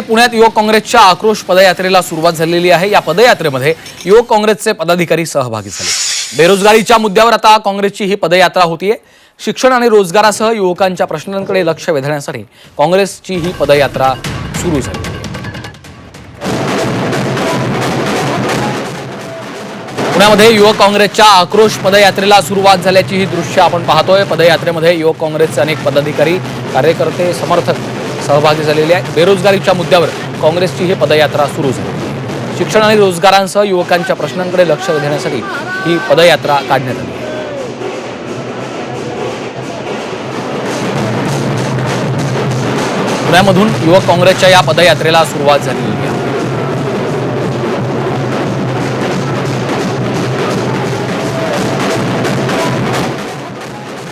पुण्यात युवक काँग्रेसच्या आक्रोश पदयात्रेला सुरुवात झालेली आहे. या पदयात्रेमध्ये युवक काँग्रेसचे पदाधिकारी सहभागी झाले. बेरोजगारीच्या मुद्द्यावर आता काँग्रेसची ही पदयात्रा होतीये. शिक्षण आणि रोजगारासह युवकांच्या प्रश्नांकडे लक्ष वेधण्यासाठी काँग्रेसची ही पदयात्रा सुरू झाली. पुण्यामध्ये युवक काँग्रेसच्या आक्रोश पदयात्रेला सुरुवात झाल्याची ही दृश्य आपण पाहतोय. पदयात्रेमध्ये युवक काँग्रेसचे अनेक पदाधिकारी कार्यकर्ते समर्थक सहभागी झालेली आहे बेरोजगारीच्या मुद्द्यावर काँग्रेसची ही पदयात्रा सुरू झाली. शिक्षण आणि रोजगारांसह युवकांच्या प्रश्नांकडे लक्ष देण्यासाठी ही पदयात्रा काढण्यात आली. पुण्यामधून युवक काँग्रेसच्या या पदयात्रेला सुरुवात झालेली आहे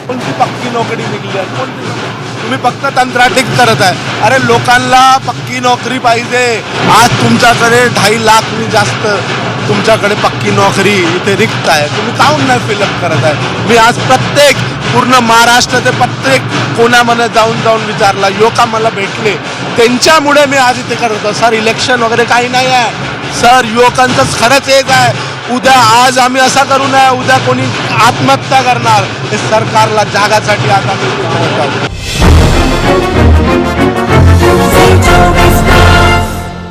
कोणती पक्की नोकरी निघली आहे? कोणती तुम्ही फक्त तंत्राटिक करत आहे. अरे लोकांना पक्की नोकरी पाहिजे. आज तुमच्याकडे ढाई लाखनी जास्त तुमच्याकडे पक्की नोकरी इथे रिक्त आहे. तुम्ही काहून नाही फिलअप करत आहे? मी आज प्रत्येक पूर्ण महाराष्ट्राचे प्रत्येक कोणामध्ये जाऊन जाऊन विचारला युवका मला भेटले. त्यांच्यामुळे मी आज इथे करत होतो. सर इलेक्शन वगैरे काही नाही आहे. सर युवकांचं खरंच एक आहे. उद्या आज आम्ही असा करू नये उद्या कोणी आत्महत्या करणार. हे सरकारला जागासाठी आता मी इथे करत आहोत